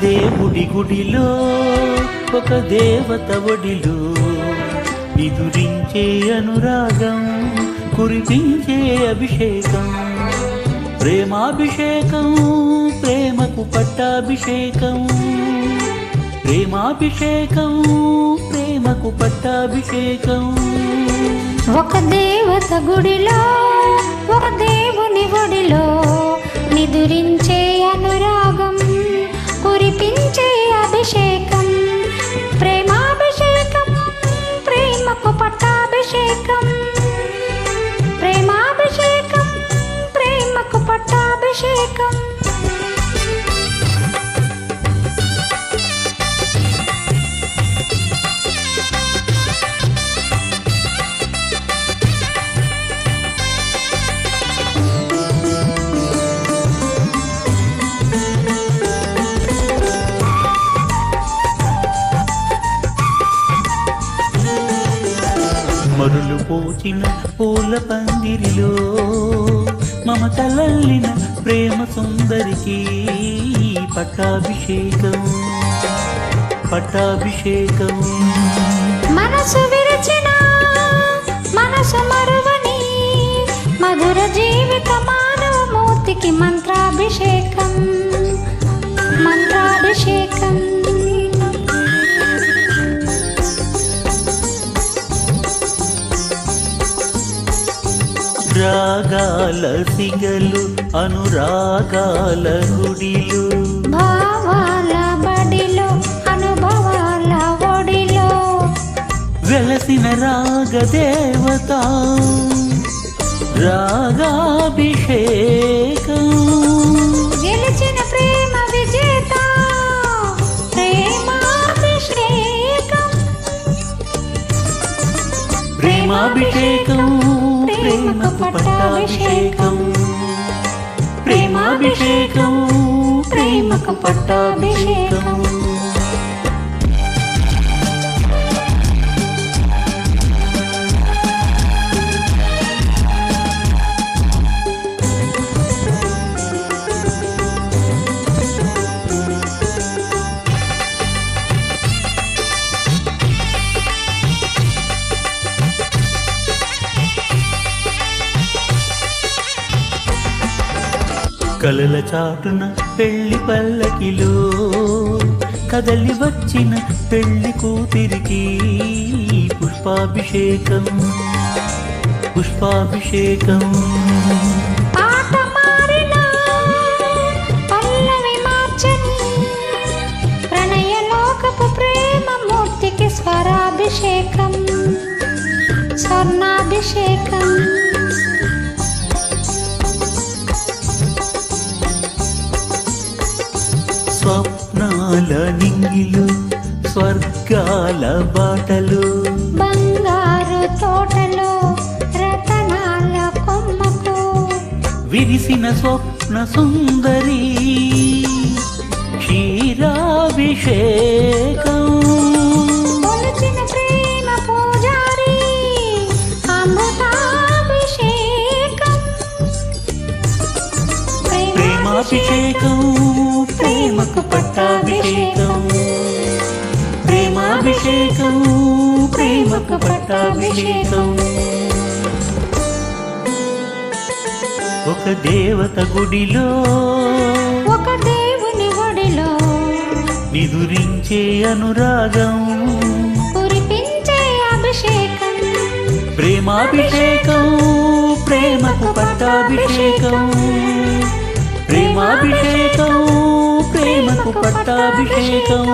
దేవుడి గుడిలో ఒక దేవత ఒడిలో. నిదురించే అనురాగం కురిపించే అభిషేకం. ప్రేమాభిషేకం ప్రేమకు పట్టాభిషేకం. ప్రేమాభిషేకం ప్రేమకు పట్టాభిషేకం. ఒక దేవత గుడిలో ఒక దేవుని గుడిలో నిదురించే అనురాగం అభిషేకం పోచిన పూల పందిరిలో మమతలల్లిన ప్రేమ సుందరికి పట్టాభిషేకం పట్టాభిషేకం. మనసు విరచిన మనసు మరువని మధుర జీవితమా రాగాల సిగలు అనురాగాల గుడిలు. భావాల బడిలో అనుభవాల ఒడిలో. వెలసిన రాగ దేవత రాగాభిషేకం. గెలిచిన ప్రేమ విజేత ప్రేమాభిషేకం. ప్రేమాభిషేకం. ప్రేమకు పట్టాభిషేకం. ప్రేమాభిషేకం ప్రేమకు పట్టాభిషేకం. కలల చాటున పెళ్ళి పల్లకిలో కదలి వచ్చిన పెళ్ళి కూతురికి పుష్పాభిషేకం పుష్పాభిషేకం. స్వప్నాల నింగిలు స్వర్గాల బాటలు. బంగారు తోటలో రతనాల కొమ్మకు. విరిసిన స్వప్న సుందరి క్షీరాభిషేకం. ప్రేమాభిషేకం. ప్రేమకు పట్టాభిషేకం. ప్రేమాభిషేకం ప్రేమకు పట్టాభిషేకం. ఒక దేవత గుడిలో ఒక దేవుని ఒడిలో నిదురించే అనురాగం. కురిపించే అభిషేకం. ప్రేమాభిషేకం ప్రేమకు పట్టాభిషేకం. ప్రేమాభిషేకం పట్టాభిషేకం.